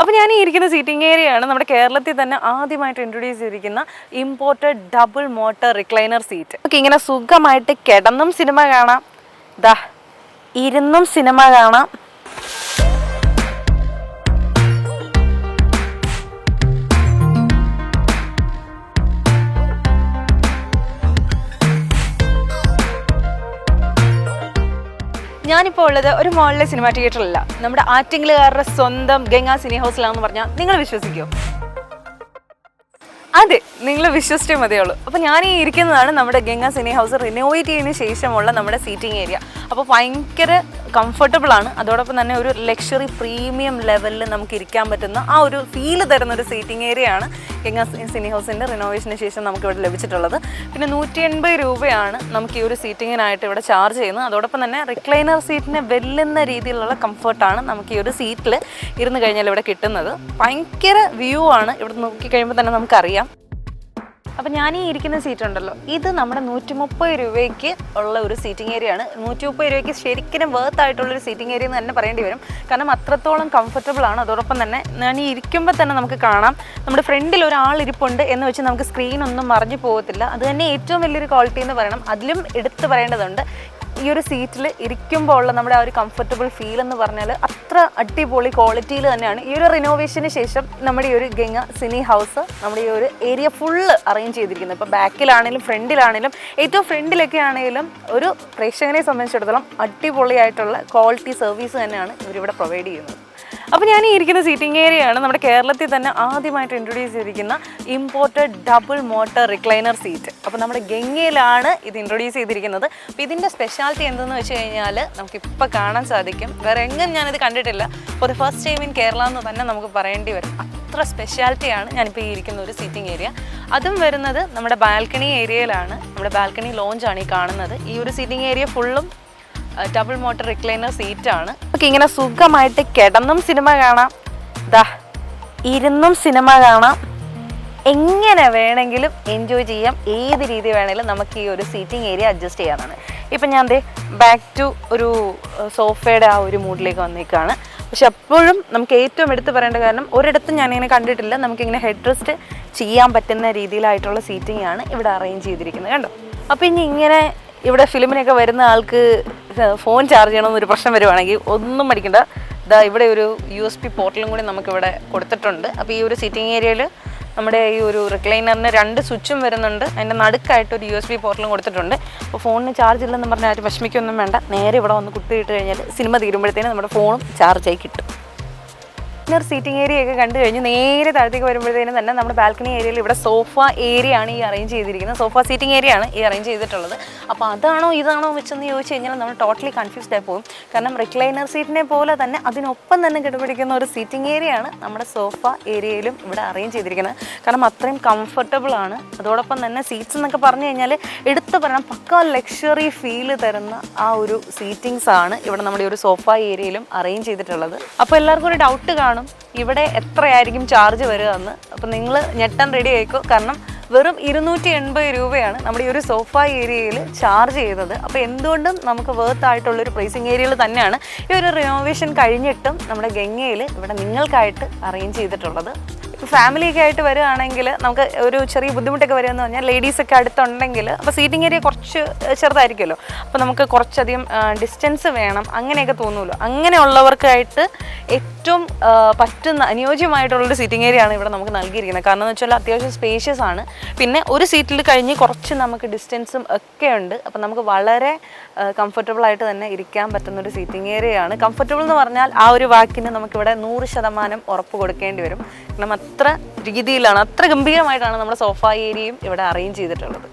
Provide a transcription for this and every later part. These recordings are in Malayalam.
അപ്പോൾ ഞാൻ ഈ ഇരിക്കുന്ന സീറ്റിംഗ് ഏരിയയാണ് നമ്മുടെ കേരളത്തിൽ തന്നെ ആദ്യമായിട്ട് ഇൻട്രൊഡ്യൂസ് ചെയ്തിരിക്കുന്ന imported double motor recliner seat നമുക്ക് ഇങ്ങനെ സുഖമായിട്ട് കിടന്നും സിനിമ കാണാം. ദാ ഇരുന്നും സിനിമ കാണാം. ഞാനിപ്പോൾ ഉള്ളത് ഒരു മോളിലെ സിനിമ തിയേറ്ററിലല്ല നമ്മുടെ ആറ്റിങ്ങലുകാരുടെ സ്വന്തം ഗംഗാ സിനി ഹൗസിലാണെന്ന് പറഞ്ഞാൽ നിങ്ങൾ വിശ്വസിക്കുമോ അതെ നിങ്ങൾ വിശ്വസിച്ചേ മതിയുള്ളൂ. അപ്പോൾ ഞാൻ ഈ ഇരിക്കുന്നതാണ് നമ്മുടെ ഗംഗാ സിനി ഹൗസ് റിനോവേറ്റ് ചെയ്തതിന് ശേഷമുള്ള നമ്മുടെ സീറ്റിംഗ് ഏരിയ അപ്പോൾ ഭയങ്കര കംഫർട്ടബിൾ ആണ്. അതോടൊപ്പം തന്നെ ഒരു ലക്ഷറി പ്രീമിയം ലെവലിൽ നമുക്ക് ഇരിക്കാൻ പറ്റുന്ന ആ ഒരു ഫീൽ തരുന്ന ഒരു സീറ്റിംഗ് ഏരിയ ആണ് ഗംഗാ സിനി ഹൗസിന്റെ റിനോവേഷന് ശേഷം നമുക്ക് ഇവിടെ ലഭിച്ചിട്ടുള്ളത്. പിന്നെ നൂറ്റി എൺപത് രൂപയാണ് നമുക്ക് ഈ ഒരു സീറ്റിങ്ങിനായിട്ട് ഇവിടെ ചാർജ് ചെയ്യുന്നത്. അതോടൊപ്പം തന്നെ റിക്ലൈനർ സീറ്റിനെ വെല്ലുന്ന രീതിയിലുള്ള കംഫർട്ടാണ് നമുക്ക് ഈ ഒരു സീറ്റിൽ ഇരുന്ന് കഴിഞ്ഞാൽ ഇവിടെ കിട്ടുന്നത്. ഭയങ്കര വ്യൂ ആണ്. ഇവിടെ നോക്കിക്കഴിയുമ്പോൾ തന്നെ നമുക്കറിയാം. അപ്പം ഞാൻ ഈ ഇരിക്കുന്ന സീറ്റ് ഉണ്ടല്ലോ. ഇത് നമ്മുടെ നൂറ്റി മുപ്പത് രൂപയ്ക്ക് ഉള്ള ഒരു സീറ്റിംഗ് ഏരിയ ആണ്. നൂറ്റി മുപ്പത് രൂപയ്ക്ക് ശരിക്കും വേർത്ത് ആയിട്ടുള്ളൊരു സീറ്റിംഗ് ഏരിയ എന്ന് തന്നെ പറയേണ്ടി വരും. കാരണം അത്രത്തോളം കംഫർട്ടബിൾ ആണ്. അതോടൊപ്പം തന്നെ ഞാൻ ഈ ഇരിക്കുമ്പോൾ തന്നെ നമുക്ക് കാണാം. നമ്മുടെ ഫ്രണ്ടിൽ ഒരാൾ ഇരിപ്പുണ്ട് എന്ന് വെച്ച് നമുക്ക് സ്ക്രീൻ ഒന്നും മറിഞ്ഞു പോകത്തില്ല. അത് തന്നെ ഏറ്റവും വലിയൊരു ക്വാളിറ്റി എന്ന് പറയണം. അതിലും എടുത്തു പറയേണ്ടതുണ്ട്. ഈ ഒരു സീറ്റിൽ ഇരിക്കുമ്പോൾ ഉള്ള നമ്മുടെ ആ ഒരു കംഫർട്ടബിൾ ഫീൽ എന്ന് പറഞ്ഞാൽ അത്ര അടിപൊളി ക്വാളിറ്റിയിൽ തന്നെയാണ്. ഈ ഒരു റിനോവേഷന് ശേഷം നമ്മുടെ ഈ ഒരു ഗംഗ സിനി ഹൗസ് നമ്മുടെ ഈ ഒരു ഏരിയ ഫുള്ള് അറേഞ്ച് ചെയ്തിരിക്കുന്നത്. ഇപ്പോൾ ബാക്കിലാണെങ്കിലും ഫ്രണ്ടിലാണെങ്കിലും ഏറ്റവും ഫ്രണ്ടിലൊക്കെ ആണെങ്കിലും ഒരു പ്രേക്ഷകനെ സംബന്ധിച്ചിടത്തോളം അടിപൊളിയായിട്ടുള്ള ക്വാളിറ്റി സർവീസ് തന്നെയാണ് ഇവരിവിടെ പ്രൊവൈഡ് ചെയ്യുന്നത്. അപ്പോൾ ഞാൻ ഈ ഇരിക്കുന്ന സീറ്റിംഗ് ഏരിയയാണ് നമ്മുടെ കേരളത്തിൽ തന്നെ ആദ്യമായിട്ട് ഇൻട്രൊഡ്യൂസ് ചെയ്തിരിക്കുന്ന imported double motor recliner seat അപ്പോൾ നമ്മുടെ ഗംഗയിലാണ് ഇത് ഇൻട്രൊഡ്യൂസ് ചെയ്തിരിക്കുന്നത്. അപ്പോൾ ഇതിന്റെ സ്പെഷ്യാലിറ്റി എന്തെന്ന് വെച്ച് കഴിഞ്ഞാൽ നമുക്കിപ്പോൾ കാണാൻ സാധിക്കും. വേറെ എങ്ങും ഞാനിത് കണ്ടിട്ടില്ല. For the first time in Kerala എന്ന് തന്നെ നമുക്ക് പറയേണ്ടി വരും. അത്ര സ്പെഷ്യാലിറ്റിയാണ് ഞാനിപ്പോൾ ഈ ഇരിക്കുന്ന ഒരു സീറ്റിംഗ് ഏരിയ അതും വരുന്നത് നമ്മുടെ ബാൽക്കണി ഏരിയയിലാണ് നമ്മുടെ ബാൽക്കണി ലോഞ്ചാണ് ഈ കാണുന്നത്. ഈ ഒരു സീറ്റിംഗ് ഏരിയ ഫുള്ളും ഡബിൾ മോട്ടർ റിക്ലൈനർ സീറ്റാണ് നമുക്ക് ഇങ്ങനെ സുഖമായിട്ട് കിടന്നും സിനിമ കാണാം. ദാ ഇരുന്നും സിനിമ കാണാം. എങ്ങനെ വേണമെങ്കിലും എൻജോയ് ചെയ്യാം. ഏത് രീതി വേണമെങ്കിലും നമുക്ക് ഈ ഒരു സീറ്റിംഗ് ഏരിയ അഡ്ജസ്റ്റ് ചെയ്യാനാണ്. ഇപ്പം ഞാൻ ദേ ബാക്ക് ടു ഒരു സോഫയുടെ ആ ഒരു മൂഡിലേക്ക് വന്നേക്കാണ്. പക്ഷെ അപ്പോഴും നമുക്ക് ഏറ്റവും എടുത്തു പറയേണ്ട കാരണം ഒരിടത്തും ഞാനിങ്ങനെ കണ്ടിട്ടില്ല. നമുക്കിങ്ങനെ ഹെഡ് റെസ്റ്റ് ചെയ്യാൻ പറ്റുന്ന രീതിയിലായിട്ടുള്ള സീറ്റിംഗ് ആണ് ഇവിടെ അറേഞ്ച് ചെയ്തിരിക്കുന്നത്. കണ്ടോ? അപ്പോൾ ഇനി ഇങ്ങനെ ഇവിടെ ഫിലിമിനൊക്കെ വരുന്ന ആൾക്ക് ഫോൺ ചാർജ് ചെയ്യണമെന്നൊരു പ്രശ്നം വരുവാണെങ്കിൽ ഒന്നും പഠിക്കണ്ട. ഇതാ ഇവിടെ ഒരു യു എസ് പി പോർട്ടലും കൂടി നമുക്കിവിടെ കൊടുത്തിട്ടുണ്ട്. അപ്പോൾ ഈ ഒരു സിറ്റിംഗ് ഏരിയയിൽ നമ്മുടെ ഈ ഒരു റിക്ലൈനറിന് രണ്ട് സ്വിച്ചും വരുന്നുണ്ട്. അതിന്റെ നടുക്കായിട്ട് ഒരു യു എസ് ബി പോർട്ടലും കൊടുത്തിട്ടുണ്ട്. അപ്പോൾ ഫോണിന് ചാർജ് ഇല്ലെന്ന് പറഞ്ഞാൽ ആരും വിഷമിക്കൊന്നും വേണ്ട. നേരെ ഇവിടെ വന്ന് കുത്തിയിട്ട് കഴിഞ്ഞാൽ സിനിമ തീരുമ്പോഴത്തേനും നമ്മുടെ ഫോണും ചാർജായി കിട്ടും. ഇന്നർ സീറ്റിംഗ് ഏരിയ ഒക്കെ കണ്ടു കഴിഞ്ഞ് നേരെ താഴത്തേക്ക് വരുമ്പോഴത്തേനും തന്നെ നമ്മുടെ ബാൽക്കണി ഏരിയയിൽ ഇവിടെ സോഫ ഏരിയ ആണ് ഈ അറേഞ്ച് ചെയ്തിരിക്കുന്നത്. സോഫ സീറ്റിംഗ് ഏരിയ ആണ് ഈ അറേഞ്ച് ചെയ്തിട്ടുള്ളത്. അപ്പോൾ അതാണോ ഇതാണോ വെച്ചെന്ന് ചോദിച്ചു കഴിഞ്ഞാൽ നമ്മൾ ടോട്ടലി കൺഫ്യൂസ്ഡ് ആയി പോകും. കാരണം റിക്ലൈനർ സീറ്റിനെ പോലെ തന്നെ അതിനൊപ്പം തന്നെ കിടപിടിക്കുന്ന ഒരു സീറ്റിംഗ് ഏരിയ ആണ് നമ്മുടെ സോഫ ഏരിയയിലും ഇവിടെ അറേഞ്ച് ചെയ്തിരിക്കുന്നത്. കാരണം അത്രയും കംഫർട്ടബിൾ ആണ്. അതോടൊപ്പം തന്നെ സീറ്റ്സ് എന്നൊക്കെ പറഞ്ഞു കഴിഞ്ഞാൽ എടുത്തു പറയണം പക്ക ലക്ഷറി ഫീൽ തരുന്ന ആ ഒരു സീറ്റിംഗ്സ് ആണ് ഇവിടെ നമ്മുടെ ഒരു സോഫ ഏരിയയിലും അറേഞ്ച് ചെയ്തിട്ടുള്ളത്. അപ്പോൾ എല്ലാവർക്കും ഒരു ഡൗട്ട് കാണും. ഇവിടെ എത്രയായിരിക്കും ചാർജ് വരിക എന്ന് അപ്പോൾ നിങ്ങൾ ഞെട്ടാൻ റെഡി ആയിക്കോ. കാരണം വെറും ഇരുന്നൂറ്റി എൺപത് രൂപയാണ് നമ്മുടെ ഈ ഒരു സോഫ ഏരിയയിൽ ചാർജ് ചെയ്യുന്നത് അപ്പോൾ എന്തുകൊണ്ടും നമുക്ക് വേർത്ത് ആയിട്ടുള്ള ഒരു പ്രൈസിങ് ഏരിയയിൽ തന്നെയാണ് ഈ ഒരു റിനോവേഷൻ കഴിഞ്ഞിട്ടും നമ്മുടെ ഗംഗയിൽ ഇവിടെ നിങ്ങൾക്കായിട്ട് അറേഞ്ച് ചെയ്തിട്ടുള്ളത്. ഫാമിലിയൊക്കെ ആയിട്ട് വരികയാണെങ്കിൽ നമുക്ക് ഒരു ചെറിയ ബുദ്ധിമുട്ടൊക്കെ വരുമെന്ന് പറഞ്ഞാൽ ലേഡീസൊക്കെ അടുത്തുണ്ടെങ്കിൽ അപ്പോൾ സീറ്റിംഗ് ഏരിയ കുറച്ച് ചെറുതായിരിക്കുമല്ലോ. അപ്പോൾ നമുക്ക് കുറച്ചധികം ഡിസ്റ്റൻസ് വേണം. അങ്ങനെയൊക്കെ തോന്നുമല്ലോ അങ്ങനെയുള്ളവർക്കായിട്ട് ഏറ്റവും പറ്റുന്ന അനുയോജ്യമായിട്ടുള്ളൊരു സീറ്റിംഗ് ഏരിയ ആണ് ഇവിടെ നമുക്ക് നൽകിയിരിക്കുന്നത്. കാരണം എന്ന് വെച്ചാൽ അത്യാവശ്യം സ്പേഷ്യസ് ആണ്. പിന്നെ ഒരു സീറ്റിൽ കഴിഞ്ഞ് കുറച്ച് നമുക്ക് ഡിസ്റ്റൻസും ഒക്കെ ഉണ്ട്. അപ്പോൾ നമുക്ക് വളരെ കംഫർട്ടബിൾ ആയിട്ട് തന്നെ ഇരിക്കാൻ പറ്റുന്ന ഒരു സീറ്റിംഗ് ഏരിയയാണ് കംഫർട്ടബിൾ എന്ന് പറഞ്ഞാൽ ആ ഒരു വാക്കിന് നമുക്കിവിടെ നൂറ് ശതമാനം ഉറപ്പ് കൊടുക്കേണ്ടി വരും. കാരണം അത്ര രീതിയിലാണ് അത്ര ഗംഭീരമായിട്ടാണ് നമ്മുടെ സോഫ ഏരിയയും ഇവിടെ അറേഞ്ച് ചെയ്തിട്ടുള്ളത്.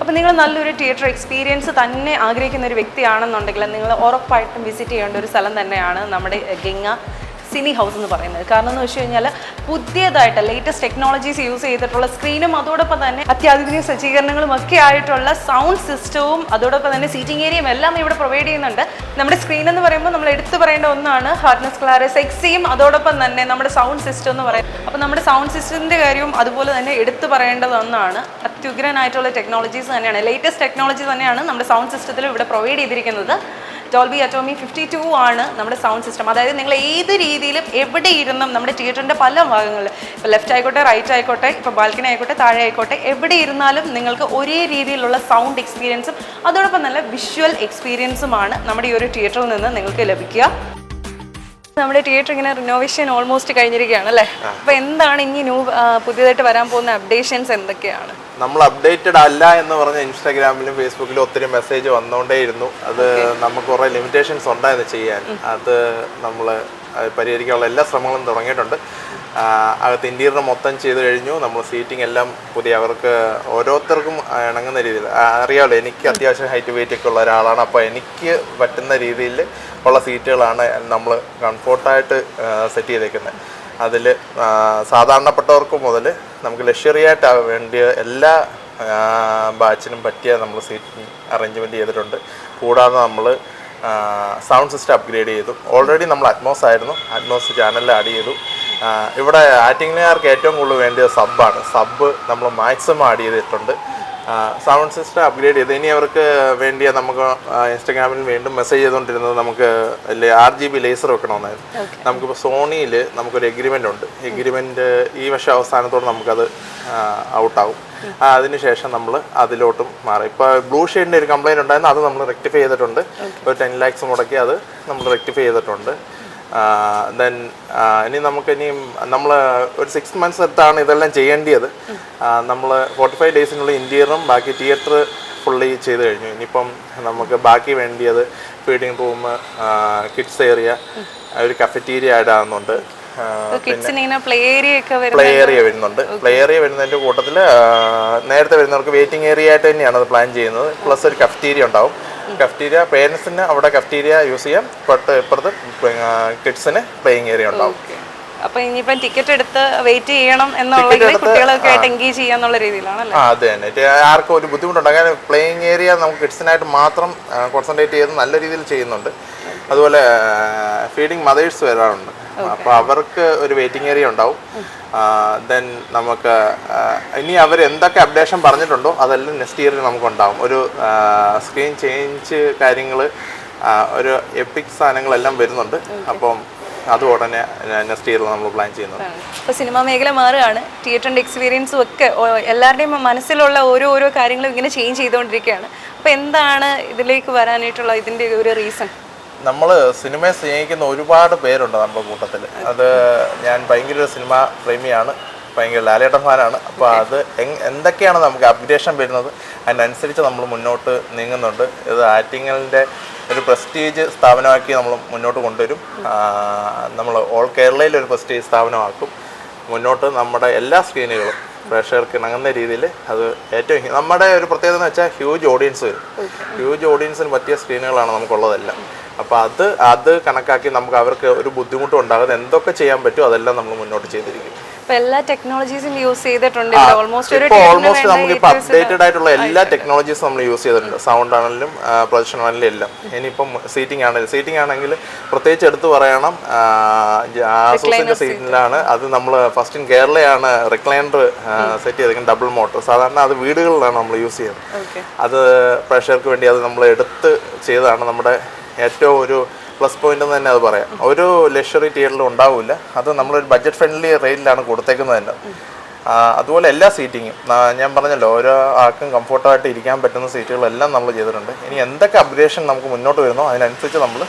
അപ്പോൾ നിങ്ങൾ നല്ലൊരു തിയേറ്റർ എക്സ്പീരിയൻസ് തന്നെ ആഗ്രഹിക്കുന്ന ഒരു വ്യക്തിയാണെന്നുണ്ടെങ്കിൽ നിങ്ങൾ ഉറപ്പായിട്ടും വിസിറ്റ് ചെയ്യേണ്ട ഒരു സ്ഥലം തന്നെയാണ് നമ്മുടെ ഗംഗ. സിനി ഹൗസ് എന്ന് പറയുന്നത്. കാരണം എന്ന് വെച്ച് കഴിഞ്ഞാൽ പുതിയതായിട്ട് ലേറ്റസ്റ്റ് ടെക്നോളജീസ് യൂസ് ചെയ്തിട്ടുള്ള സ്ക്രീനും അതോടൊപ്പം തന്നെ അത്യാധുനിക സജ്ജീകരണങ്ങളും ഒക്കെ ആയിട്ടുള്ള സൗണ്ട് സിസ്റ്റവും അതോടൊപ്പം തന്നെ സീറ്റിംഗ് ഏരിയയും എല്ലാം ഇവിടെ പ്രൊവൈഡ് ചെയ്യുന്നുണ്ട്. നമ്മുടെ സ്ക്രീൻ എന്ന് പറയുമ്പോൾ നമ്മൾ എടുത്തു പറയേണ്ട ഒന്നാണ് ഹാർഡ്നസ് ക്ലാരസ് എക്സിയും അതോടൊപ്പം തന്നെ നമ്മുടെ സൗണ്ട് സിസ്റ്റം എന്ന് പറയുന്നത്. അപ്പോൾ നമ്മുടെ സൗണ്ട് സിസ്റ്റത്തിന്റെ കാര്യവും അതുപോലെ തന്നെ എടുത്തു പറയേണ്ടത് ഒന്നാണ്. അത്യുഗ്രനായിട്ടുള്ള ടെക്നോളജീസ് തന്നെയാണ്. ലേറ്റസ്റ്റ് ടെക്നോളജി തന്നെയാണ് നമ്മുടെ സൗണ്ട് സിസ്റ്റത്തിൽ ഇവിടെ പ്രൊവൈഡ് ചെയ്തിരിക്കുന്നത്. ഡോൾബി അറ്റോമി ഫിഫ്റ്റി ടു ആണ് നമ്മുടെ സൗണ്ട് സിസ്റ്റം അതായത് നിങ്ങൾ ഏത് രീതിയിലും എവിടെ ഇരുന്നും നമ്മുടെ തിയേറ്ററിന്റെ പല ഭാഗങ്ങളിൽ ഇപ്പോൾ ലെഫ്റ്റ് ആയിക്കോട്ടെ റൈറ്റ് ആയിക്കോട്ടെ ഇപ്പോൾ ബാൽക്കണി ആയിക്കോട്ടെ താഴെ ആയിക്കോട്ടെ എവിടെ ഇരുന്നാലും നിങ്ങൾക്ക് ഒരേ രീതിയിലുള്ള സൗണ്ട് എക്സ്പീരിയൻസും അതോടൊപ്പം നല്ല വിഷ്വൽ എക്സ്പീരിയൻസുമാണ് നമ്മുടെ ഈ ഒരു തിയേറ്ററിൽ നിന്ന് നിങ്ങൾക്ക് ലഭിക്കുക. നമ്മുടെ തിയേറ്റർ ഇങ്ങനെ റിനോവേഷൻ ഓൾമോസ്റ്റ് കഴിഞ്ഞിരിക്കുകയാണ് അല്ലേ? അപ്പൊ എന്താണ് ഇനി ന്യൂ പുതിയതായിട്ട് വരാൻ പോകുന്ന അപ്ഡേഷൻസ് എന്തൊക്കെയാണ്? നമ്മൾ അപ്ഡേറ്റഡ് അല്ല എന്ന് പറഞ്ഞ ഇൻസ്റ്റാഗ്രാമിലും ഫേസ്ബുക്കിലും ഒത്തിരി മെസ്സേജ് വന്നുകൊണ്ടേയിരുന്നു അത് നമുക്ക് കുറേ ലിമിറ്റേഷൻസ് ഉണ്ടായിരുന്നു ചെയ്യാൻ. അത് നമ്മൾ പരിഹരിക്കാനുള്ള എല്ലാ ശ്രമങ്ങളും തുടങ്ങിയിട്ടുണ്ട്. അകത്ത് ഇന്റീരിയർ മൊത്തം ചെയ്ത് കഴിഞ്ഞു. നമ്മൾ സീറ്റിംഗ് എല്ലാം പുതിയ അവർക്ക് ഓരോരുത്തർക്കും ഇണങ്ങുന്ന രീതിയിൽ. അറിയാമല്ലോ എനിക്ക് അത്യാവശ്യം ഹൈറ്റ് വെയിറ്റ് ഒക്കെ ഉള്ള ഒരാളാണ്. അപ്പോൾ എനിക്ക് പറ്റുന്ന രീതിയിൽ ഉള്ള സീറ്റുകളാണ് നമ്മൾ കംഫോർട്ടായിട്ട് സെറ്റ് ചെയ്തേക്കുന്നത് അതിൽ സാധാരണപ്പെട്ടവർക്ക് മുതൽ നമുക്ക് ലക്ഷറി ആയിട്ട് വേണ്ടിയ എല്ലാ ബാച്ചിനും പറ്റിയ നമ്മൾ സീറ്റ് അറേഞ്ച്മെന്റ് ചെയ്തിട്ടുണ്ട്. കൂടാതെ നമ്മൾ സൗണ്ട് സിസ്റ്റം അപ്ഗ്രേഡ് ചെയ്തു. ഓൾറെഡി നമ്മൾ അറ്റ്മോസ് ആയിരുന്നു. അറ്റ്മോസ് ചാനലിൽ ആഡ് ചെയ്തു. ഇവിടെ ആറ്റിങ്ങുകാർക്ക് ഏറ്റവും കൂടുതൽ വേണ്ടിയ സബ്ബാണ്. സബ്ബ് നമ്മൾ മാക്സിമം ആഡ് ചെയ്തിട്ടുണ്ട്. സൗണ്ട് സിസ്റ്റം അപ്ഗ്രേഡ് ചെയ്ത്. ഇനി അവർക്ക് വേണ്ടിയ നമുക്ക് ഇൻസ്റ്റഗ്രാമിൽ ഇൻസ്റ്റാഗ്രാമിൽ വീണ്ടും മെസ്സേജ് ചെയ്തുകൊണ്ടിരുന്നത് നമുക്ക് ആർ ജി ബി ലേസർ വെക്കണമെന്നായിരുന്നു നമുക്കിപ്പോൾ സോണിയിൽ നമുക്കൊരു എഗ്രിമെന്റ് ഉണ്ട്. എഗ്രിമെന്റ് ഈ വർഷം അവസാനത്തോടെ നമുക്കത് ഔട്ടാവും അതിനുശേഷം നമ്മൾ അതിലോട്ടും മാറി. ഇപ്പോൾ ബ്ലൂ ഷെയ്ഡിന്റെ ഒരു കംപ്ലൈന്റ് ഉണ്ടായിരുന്നു. അത് നമ്മൾ റെക്ടിഫൈ ചെയ്തിട്ടുണ്ട്. ഒരു ടെൻ ലാക്സ് മുടക്കി അത് നമ്മൾ റെക്ടിഫൈ ചെയ്തിട്ടുണ്ട്. ദെൻ ഇനി നമുക്ക് ഇനിയും നമ്മൾ ഒരു സിക്സ് മന്ത്സ് എടുത്താണ് ഇതെല്ലാം ചെയ്യേണ്ടത് നമ്മൾ ഫോർട്ടി ഫൈവ് ഡേയ്സിനുള്ള ഇന്റീരിയറും ബാക്കി തിയേറ്റർ ഫുള്ളി ചെയ്ത് കഴിഞ്ഞു. ഇനിയിപ്പം നമുക്ക് ബാക്കി വേണ്ടിയത് ഫീഡിങ് റൂം കിഡ്സ് ഏരിയ ഒരു കഫറ്റീരിയ ആഡ് ആവുന്നുണ്ട്. പ്ലേ ഏരിയ ഒക്കെ പ്ലേ ഏരിയ വരുന്നുണ്ട്. പ്ലേ ഏരിയ വരുന്നതിന്റെ കൂട്ടത്തിൽ നേരത്തെ വരുന്നവർക്ക് വെയിറ്റിംഗ് ഏരിയ ആയിട്ട് തന്നെയാണ് അത് പ്ലാൻ ചെയ്യുന്നത്. പ്ലസ് ഒരു കഫറ്റീരിയ ഉണ്ടാവും. കഫ്റ്റീരിയ പേരൻസിന് അവിടെ കഫ്റ്റീരിയ യൂസ് ചെയ്യാം. തൊട്ട് ഇപ്പുറത്ത് കിഡ്സിന് പ്ലേയിങ് ഏരിയ ഉണ്ടാവും. അപ്പൊ ഇനിയിപ്പം ടിക്കറ്റ് എടുത്ത് വെയിറ്റ് ചെയ്യണം എന്നുള്ളെങ്കിൽ കുട്ടികളൊക്കെ ആയിട്ട് എൻഗേജ് ചെയ്യാന്നുള്ള രീതിയിലാണല്ലേ? ആ അതെ തന്നെ. ആർക്കും ഒരു ബുദ്ധിമുട്ടുണ്ട്. അങ്ങനെ പ്ലേയിങ് ഏരിയ നമുക്ക് കിഡ്സിനായിട്ട് മാത്രം കോൺസെൻട്രേറ്റ് ചെയ്ത് നല്ല രീതിയിൽ ചെയ്യുന്നുണ്ട്. അതുപോലെ ഫീഡിങ് മദേഴ്സ് വരാറുണ്ട്. അപ്പോൾ അവർക്ക് ഒരു വെയിറ്റിംഗ് ഏരിയ ഉണ്ടാവും. ദെൻ നമുക്ക് ഇനി അവർ എന്തൊക്കെ അപ്ഡേഷൻ പറഞ്ഞിട്ടുണ്ടോ അതെല്ലാം നെക്സ്റ്റ് ഇയറിൽ നമുക്കുണ്ടാവും ഒരു സ്ക്രീൻ ചേഞ്ച് കാര്യങ്ങൾ ഒരു എപ്പിക് സാധനങ്ങളെല്ലാം വരുന്നുണ്ട്. അപ്പം അത് ഉടനെ നെക്സ്റ്റ് ഇയറിൽ നമ്മൾ പ്ലാൻ ചെയ്യുന്നുണ്ട്. ഇപ്പോൾ സിനിമാ മേഖല മാറുകയാണ്. തിയേറ്ററിന്റെ എക്സ്പീരിയൻസും ഒക്കെ എല്ലാവരുടെയും മനസ്സിലുള്ള ഓരോ ഓരോ കാര്യങ്ങളും ഇങ്ങനെ ചേഞ്ച് ചെയ്തുകൊണ്ടിരിക്കുകയാണ്. അപ്പോൾ എന്താണ് ഇതിലേക്ക് വരാനായിട്ടുള്ള ഇതിന്റെ ഒരു റീസൺ നമ്മൾ സിനിമയെ സ്നേഹിക്കുന്ന ഒരുപാട് പേരുണ്ട് നമ്മുടെ കൂട്ടത്തിൽ അത് ഞാൻ ഭയങ്കര ഒരു സിനിമ പ്രേമിയാണ്. ഭയങ്കര ലാലേട്ട ഫാനാണ്. അപ്പോൾ അത് എന്തൊക്കെയാണ് നമുക്ക് അപ്ഡേഷൻ വരുന്നത്? അതിനനുസരിച്ച് നമ്മൾ മുന്നോട്ട് നീങ്ങുന്നുണ്ട്. ഇത് ആറ്റിങ്ങലിന്റെ ഒരു പ്രസ്റ്റീജ് സ്ഥാപനമാക്കി നമ്മൾ മുന്നോട്ട് കൊണ്ടുവരും. നമ്മൾ ഓൾ കേരളയിൽ ഒരു പ്രസ്റ്റീജ് സ്ഥാപനമാക്കും. മുന്നോട്ട് നമ്മുടെ എല്ലാ സ്ക്രീനുകളും പ്രേക്ഷകർക്ക് ഇണങ്ങുന്ന രീതിയിൽ അത് ഏറ്റവും നമ്മുടെ ഒരു പ്രത്യേകത എന്ന് വെച്ചാൽ ഹ്യൂജ് ഓഡിയൻസ് വരും. ഹ്യൂജ് ഓഡിയൻസിന് പറ്റിയ സ്ക്രീനുകളാണ് നമുക്കുള്ളതെല്ലാം. അപ്പോൾ അത് അത് കണക്കാക്കി നമുക്ക് അവർക്ക് ഒരു ബുദ്ധിമുട്ടും ഉണ്ടാകുന്ന എന്തൊക്കെ ചെയ്യാൻ പറ്റുമോ അതെല്ലാം നമ്മൾ മുന്നോട്ട് ചെയ്തിരിക്കും. എല്ലാ ടെക്നോളജീസും യൂസ് ചെയ്തിട്ടുണ്ട് ഓൾമോസ്റ്റ് ഓൾമോസ്റ്റ് നമുക്ക് ഇപ്പോൾ അപ്ഡേറ്റഡ് ആയിട്ടുള്ള എല്ലാ ടെക്നോളജീസും നമ്മൾ യൂസ് ചെയ്തിട്ടുണ്ട്. സൗണ്ട് ആണെങ്കിലും പ്രൊജക്ഷൻ ആണെങ്കിലും എല്ലാം. ഇനിയിപ്പം സീറ്റിംഗ് ആണെങ്കിലും സീറ്റിംഗ് ആണെങ്കിൽ പ്രത്യേകിച്ച് എടുത്തു പറയണം ആസൂസിന്റെ സീറ്റിലാണ് അത് നമ്മൾ ഫസ്റ്റ് ഇൻ കേരളയാണ് റിക്ലൈനർ സെറ്റ് ചെയ്തിരിക്കുന്നത് ഡബിൾ മോട്ടോർ സാധാരണ അത് വീടുകളിലാണ് നമ്മൾ യൂസ് ചെയ്യുന്നത്. അത് പ്രഷർക്ക് വേണ്ടി അത് നമ്മൾ എടുത്ത് ചെയ്തതാണ് നമ്മുടെ ഏറ്റവും ഒരു പ്ലസ് പോയിന്റ് എന്ന് തന്നെ അത് പറയാം. ഒരു ലക്ഷറി തിയേറ്ററിലും ഉണ്ടാവില്ല അത് നമ്മളൊരു ബഡ്ജറ്റ് ഫ്രണ്ട്ലി റേറ്റിലാണ് കൊടുത്തേക്കുന്നത് തന്നെ. അതുപോലെ എല്ലാ സീറ്റിങ്ങും ഞാൻ പറഞ്ഞല്ലോ ഓരോ ആൾക്കും കംഫർട്ടായിട്ട് ഇരിക്കാൻ പറ്റുന്ന സീറ്റുകളെല്ലാം നമ്മൾ ചെയ്തിട്ടുണ്ട്. ഇനി എന്തൊക്കെ അപ്ഗ്രേഷൻ നമുക്ക് മുന്നോട്ട് വരുന്നോ അതിനനുസരിച്ച് നമ്മൾ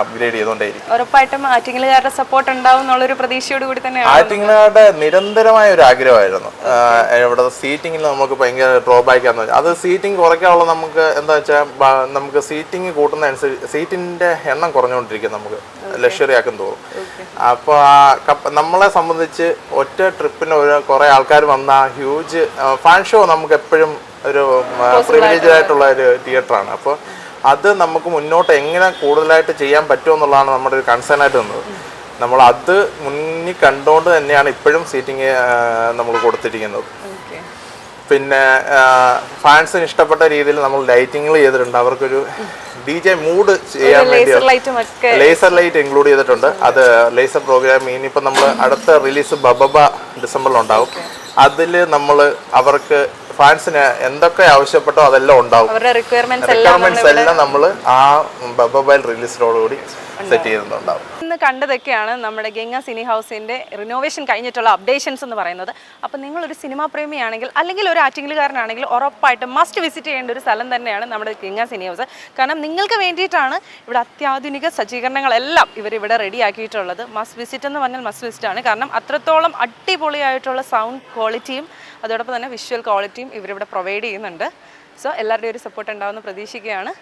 അപ്ഗ്രേഡ് ചെയ്തുകൊണ്ടേയിരിക്കും. ഉറപ്പായിട്ടും ആറ്റിങ്ങലുകാരുടെ സപ്പോർട്ട് ഉണ്ടാവും എന്നുള്ളൊരു പ്രതീക്ഷയോട് കൂടി തന്നെയാണ്. ആറ്റിങ്ങലുകാരുടെ നിരന്തരമായ ഒരു ആഗ്രഹമായിരുന്നു. ഇവിടെ സീറ്റിങ്ങിൽ നമുക്ക് ഭയങ്കര ഡ്രോബാക്ക് ആണെന്ന് വെച്ചാൽ അത് സീറ്റിംഗ് കുറയ്ക്കാനുള്ള നമുക്ക് എന്താ വെച്ചാൽ നമുക്ക് സീറ്റിംഗ് കൂട്ടുന്ന അനുസരിച്ച് സീറ്റിന്റെ എണ്ണം കുറഞ്ഞുകൊണ്ടിരിക്കും നമുക്ക് ലക്ഷറി ആക്കും തോറും. അപ്പോൾ ആ നമ്മളെ സംബന്ധിച്ച് ഒറ്റ ട്രിപ്പിന് ഒരു കുറേ ആൾക്കാർ വന്ന ഹ്യൂജ് ഫാൻ ഷോ നമുക്ക് എപ്പോഴും ഒരു പ്രിവിലേജ് ആയിട്ടുള്ള ഒരു തിയേറ്ററാണ് അപ്പോൾ അത് നമുക്ക് മുന്നോട്ട് എങ്ങനെ കൂടുതലായിട്ട് ചെയ്യാൻ പറ്റുമെന്നുള്ളതാണ് നമ്മുടെ ഒരു കൺസേൺ ആയിട്ട് വന്നത്. നമ്മൾ അത് മുന്നിൽ കണ്ടുകൊണ്ട് തന്നെയാണ് ഇപ്പോഴും സീറ്റിംഗ് നമ്മൾ കൊടുത്തിരിക്കുന്നത്. പിന്നെ ഫാൻസിന് ഇഷ്ടപ്പെട്ട രീതിയിൽ നമ്മൾ ലൈറ്റിങ്ങൾ ചെയ്തിട്ടുണ്ട്. അവർക്കൊരു ഡി ജെ മൂഡ് ചെയ്യാൻ വേണ്ടി ലേസർ ലൈറ്റും ലേസർ ലൈറ്റ് ഇൻക്ലൂഡ് ചെയ്തിട്ടുണ്ട്. അത് ലേസർ പ്രോഗ്രാം ഇനിയിപ്പോൾ നമ്മൾ അടുത്ത റിലീസ് ബബബ ഡിസംബറിൽ ഉണ്ടാവും. അതിൽ നമ്മൾ അവർക്ക് ഫാൻസിന് എന്തൊക്കെ ആവശ്യപ്പെട്ടോ അതെല്ലാം ഉണ്ടാവും. അവരുടെ റിക്വയർമെന്റ്സ് എല്ലാം റിക്വയർമെന്റ്സ് എല്ലാം നമ്മൾ ആ മൊബൈൽ റിലീസിനോടുകൂടി സെറ്റ് ചെയ്യുന്നുണ്ടാവും. ഇന്ന് കണ്ടതൊക്കെയാണ് നമ്മുടെ ഗംഗ സിനി ഹൗസിന്റെ റിനോവേഷൻ കഴിഞ്ഞിട്ടുള്ള അപ്ഡേഷൻസ് എന്ന് പറയുന്നത്. അപ്പോൾ നിങ്ങളൊരു സിനിമാ പ്രേമിയാണെങ്കിൽ അല്ലെങ്കിൽ ഒരു ആറ്റിങ്ങലുകാരനാണെങ്കിൽ ഉറപ്പായിട്ടും മസ്റ്റ് വിസിറ്റ് ചെയ്യേണ്ട ഒരു സ്ഥലം തന്നെയാണ് നമ്മുടെ ഗംഗ സിനി ഹൗസ്. കാരണം നിങ്ങൾക്ക് വേണ്ടിയിട്ടാണ് ഇവിടെ അത്യാധുനിക സജ്ജീകരണങ്ങളെല്ലാം ഇവരിവിടെ റെഡി ആക്കിയിട്ടുള്ളത്. മസ്റ്റ് വിസിറ്റ് എന്ന് പറഞ്ഞാൽ മസ്റ്റ് വിസിറ്റ് ആണ്. കാരണം അത്രത്തോളം അടിപൊളിയായിട്ടുള്ള സൗണ്ട് ക്വാളിറ്റിയും അതോടൊപ്പം തന്നെ വിഷ്വൽ ക്വാളിറ്റിയും ഇവരിവിടെ പ്രൊവൈഡ് ചെയ്യുന്നുണ്ട്. സോ എല്ലാവരുടെയും ഒരു സപ്പോർട്ട് ഉണ്ടാവുമെന്ന് പ്രതീക്ഷിക്കുകയാണ്.